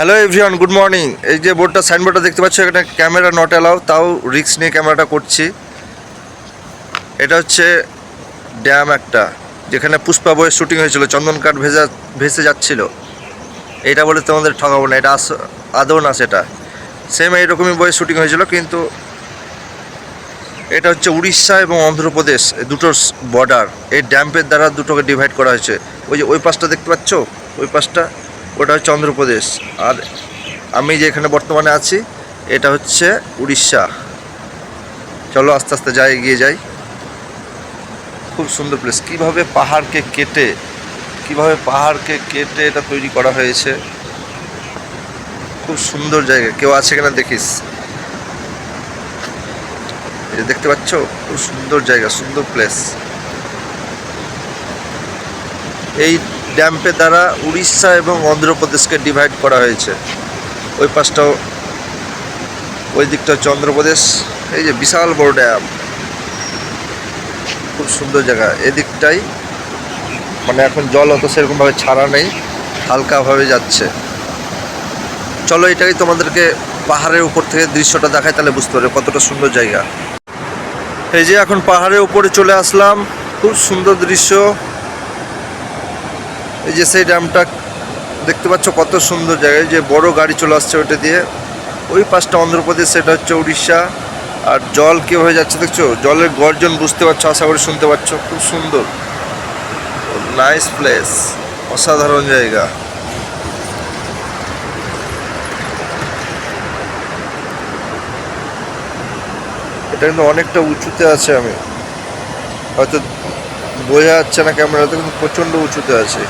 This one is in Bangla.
হ্যালো এভরিওয়ান গুড মর্নিং এই যে বোর্ডটা সাইনবোর্ডটা দেখতে পাচ্ছ, এখানে ক্যামেরা নট অ্যালাউ তাও রিক্স নিয়ে ক্যামেরাটা করছি। এটা হচ্ছে ড্যাম একটা, যেখানে পুষ্পা বইয়ের শুটিং হয়েছিল, চন্দন কাঠ ভেজা, ভেসে যাচ্ছিল। এটা বলে তোমাদের ঠকাবো না, এটা আস- আদৌ না সেটা। সেম এইরকমই বইয়ের শুটিং হয়েছিল, কিন্তু এটা হচ্ছে উড়িষ্যা এবং অন্ধ্রপ্রদেশ দুটোর বর্ডার এই ড্যাম্পের দ্বারা দুটোকে ডিভাইড করা হয়েছে। ওই যে ওই পাশটা দেখতে পাচ্ছ? ওই পাশটা ওটা হচ্ছে অন্ধ্রপ্রদেশ। আর আমি যে এখানে বর্তমানে আছি, এটা হচ্ছে উড়িষ্যা। চলো আস্তে আস্তে যাই, এগিয়ে যাই। খুব সুন্দর প্লেস কীভাবে পাহাড়কে কেটে, কীভাবে পাহাড়কে কেটে এটা তৈরি করা হয়েছে? খুব সুন্দর জায়গা। কেউ আছে কিনা দেখিস? দেখতে পাচ্ছ? খুব সুন্দর জায়গা, সুন্দর প্লেস এই ড্যাম্পের দ্বারা উড়িষ্যা এবং অন্ধ্রপ্রদেশকে ডিভাইড করা হয়েছে। ওই পাশটাও, ওই দিকটা হচ্ছে অন্ধ্রপ্রদেশ এই যে বিশাল বড় ড্যাম খুব সুন্দর জায়গা। এদিকটাই মানে এখন জল অত সেরকমভাবে ছাড়া নেই, হালকাভাবে যাচ্ছে। চলো এটাই তোমাদেরকে পাহাড়ের উপর থেকে দৃশ্যটা দেখায় তাহলে বুঝতে পারবে কতটা সুন্দর জায়গা। এই যে এখন পাহাড়ের উপরে চলে আসলাম। খুব সুন্দর দৃশ্য। এই যে সেই ড্যামটা দেখতে পাচ্ছ কত সুন্দর জায়গায় যে বড় গাড়ি চলে আসছে ওটা দিয়ে। ওই পাশটা অন্ধ্রপ্রদেশ, সেটা হচ্ছে উড়িষ্যা। আর জল কীভাবে যাচ্ছে দেখছ? জলের গর্জন বুঝতে পারছ, আশা করি শুনতে পাচ্ছ। খুব সুন্দর। নাইস প্লেস অসাধারণ জায়গা। এটা কিন্তু অনেকটা উঁচুতে আছে আমি। হয়তো বোঝা যাচ্ছে না ক্যামেরাতে, কিন্তু প্রচণ্ড উঁচুতে আছে।